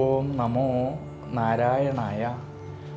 ഓം നമോ നാരായണായ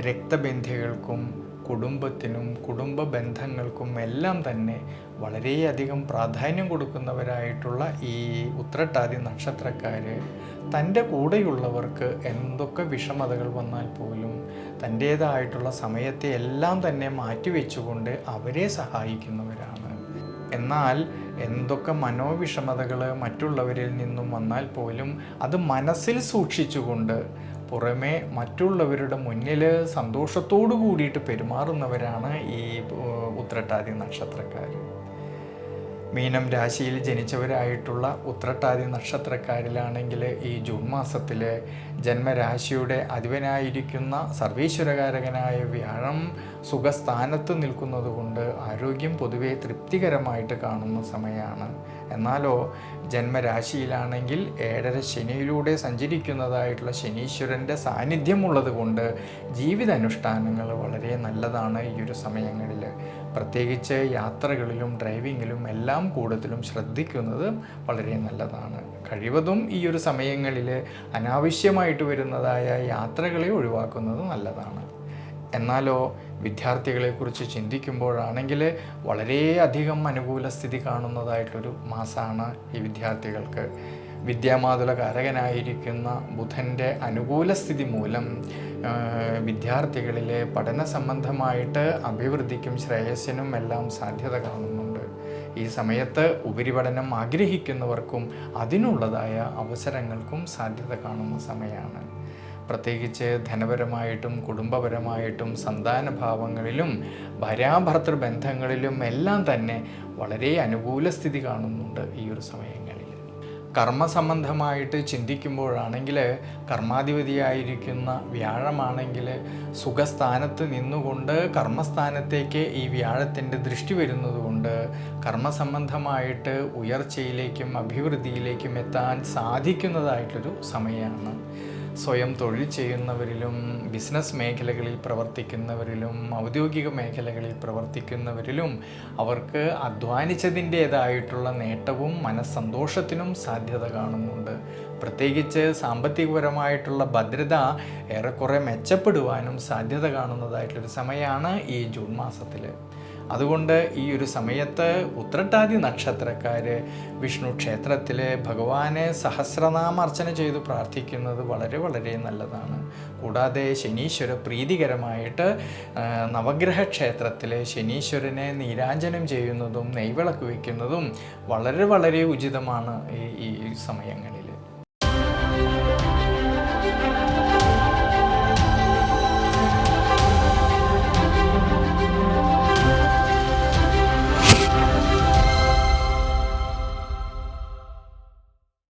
രക്തബന്ധികൾക്കും കുടുംബത്തിനും കുടുംബ ബന്ധങ്ങൾക്കും എല്ലാം തന്നെ വളരെയധികം പ്രാധാന്യം കൊടുക്കുന്നവരായിട്ടുള്ള ഈ ഉത്രട്ടാതി നക്ഷത്രക്കാർ തന്റെ കൂടെയുള്ളവർക്ക് എന്തൊക്കെ വിഷമതകൾ വന്നാൽ പോലും തന്റേതായിട്ടുള്ള സമയത്തെ എല്ലാം തന്നെ മാറ്റിവെച്ചുകൊണ്ട് അവരെ സഹായിക്കുന്നവരാണ്. എന്നാൽ എന്തൊക്കെ മനോവിഷമതകൾ മറ്റുള്ളവരിൽ നിന്നും വന്നാൽ പോലും അത് മനസ്സിൽ സൂക്ഷിച്ചുകൊണ്ട് പുറമെ മറ്റുള്ളവരുടെ മുന്നിൽ സന്തോഷത്തോടു കൂടിയിട്ട് പെരുമാറുന്നവരാണ് ഈ ഉത്രട്ടാതി നക്ഷത്രക്കാർ മീനം രാശിയിൽ ജനിച്ചവരായിട്ടുള്ള ഉത്രട്ടാതി നക്ഷത്രക്കാരിലാണെങ്കിൽ ഈ ജൂൺ മാസത്തിൽ ജന്മരാശിയുടെ അധിപനായിരിക്കുന്ന സർവീശ്വരകാരകനായ വ്യാഴം സുഖസ്ഥാനത്ത് നിൽക്കുന്നത് കൊണ്ട് ആരോഗ്യം പൊതുവെ തൃപ്തികരമായിട്ട് കാണുന്ന സമയമാണ്. എന്നാലോ ജന്മരാശിയിലാണെങ്കിൽ ഏഴര ശനിയിലൂടെ സഞ്ചരിക്കുന്നതായിട്ടുള്ള ശനീശ്വരന്റെ സാന്നിധ്യമുള്ളത് കൊണ്ട് ജീവിതാനുഷ്ഠാനങ്ങൾ വളരെ നല്ലതാണ് ഈ ഒരു സമയങ്ങളിൽ. പ്രത്യേകിച്ച് യാത്രകളിലും ഡ്രൈവിങ്ങിലും എല്ലാം കൂടുതലും ശ്രദ്ധിക്കുന്നത് വളരെ നല്ലതാണ്. കഴിവതും ഈ ഒരു സമയങ്ങളിൽ അനാവശ്യമായിട്ട് വരുന്നതായ യാത്രകളെ ഒഴിവാക്കുന്നത് നല്ലതാണ്. എന്നാലോ വിദ്യാർത്ഥികളെക്കുറിച്ച് ചിന്തിക്കുമ്പോഴാണെങ്കിൽ വളരെയധികം അനുകൂല സ്ഥിതി കാണുന്നതായിട്ടൊരു മാസമാണ് ഈ വിദ്യാർത്ഥികൾക്ക്. വിദ്യാമാതുല കാരകനായിരിക്കുന്ന ബുധന്റെ അനുകൂല സ്ഥിതി മൂലം വിദ്യാർത്ഥികളിലെ പഠന സംബന്ധമായിട്ട് അഭിവൃദ്ധിക്കും ശ്രേയസ്സിനും എല്ലാം സാധ്യത കാണുന്നുണ്ട്. ഈ സമയത്ത് ഉപരിപഠനം ആഗ്രഹിക്കുന്നവർക്കും അതിനുള്ളതായ അവസരങ്ങൾക്കും സാധ്യത കാണുന്ന സമയമാണ് പ്രത്യേകിച്ച് ധനപരമായിട്ടും കുടുംബപരമായിട്ടും സന്താനഭാവങ്ങളിലും ഭാര്യാഭർത്തൃ ബന്ധങ്ങളിലും എല്ലാം തന്നെ വളരെ അനുകൂല സ്ഥിതി കാണുന്നുണ്ട് ഈ ഒരു സമയങ്ങളിൽ. കർമ്മസംബന്ധമായിട്ട് ചിന്തിക്കുമ്പോഴാണെങ്കിൽ കർമാധിപതിയായിരിക്കുന്ന വ്യാഴമാണെങ്കിൽ സുഖസ്ഥാനത്ത് നിന്നുകൊണ്ട് കർമ്മസ്ഥാനത്തേക്ക് ഈ വ്യാഴത്തിന്റെ ദൃഷ്ടി വരുന്നതുകൊണ്ട് കർമ്മസംബന്ധമായിട്ട് ഉയർച്ചയിലേക്കും അഭിവൃദ്ധിയിലേക്കും എത്താൻ സാധിക്കുന്നതായിട്ടൊരു സമയമാണ്. സ്വയം തൊഴിൽ ചെയ്യുന്നവരിലും ബിസിനസ് മേഖലകളിൽ പ്രവർത്തിക്കുന്നവരിലും ഔദ്യോഗിക മേഖലകളിൽ പ്രവർത്തിക്കുന്നവരിലും അവർക്ക് അധ്വാനിച്ചതിന്റേതായിട്ടുള്ള നേട്ടവും മനസ്സന്തോഷത്തിനും സാധ്യത കാണുന്നുണ്ട്. പ്രത്യേകിച്ച് സാമ്പത്തികപരമായിട്ടുള്ള ഭദ്രത ഏറെക്കുറെ മെച്ചപ്പെടുവാനും സാധ്യത കാണുന്നതായിട്ടൊരു സമയമാണ് ഈ ജൂൺ മാസത്തിൽ അതുകൊണ്ട് ഈ ഒരു സമയത്ത് ഉത്രട്ടാതി നക്ഷത്രക്കാർ വിഷ്ണു ക്ഷേത്രത്തിൽ ഭഗവാനെ സഹസ്രനാമർച്ചന ചെയ്ത് പ്രാർത്ഥിക്കുന്നത് വളരെ വളരെ നല്ലതാണ്. കൂടാതെ ശനീശ്വര പ്രീതികരമായിട്ട് നവഗ്രഹ ക്ഷേത്രത്തിൽ ശനീശ്വരനെ നീരാഞ്ജനം ചെയ്യുന്നതും നെയ്വിളക്ക് വയ്ക്കുന്നതും വളരെ വളരെ ഉചിതമാണ് ഈ ഈ സമയങ്ങളിൽ.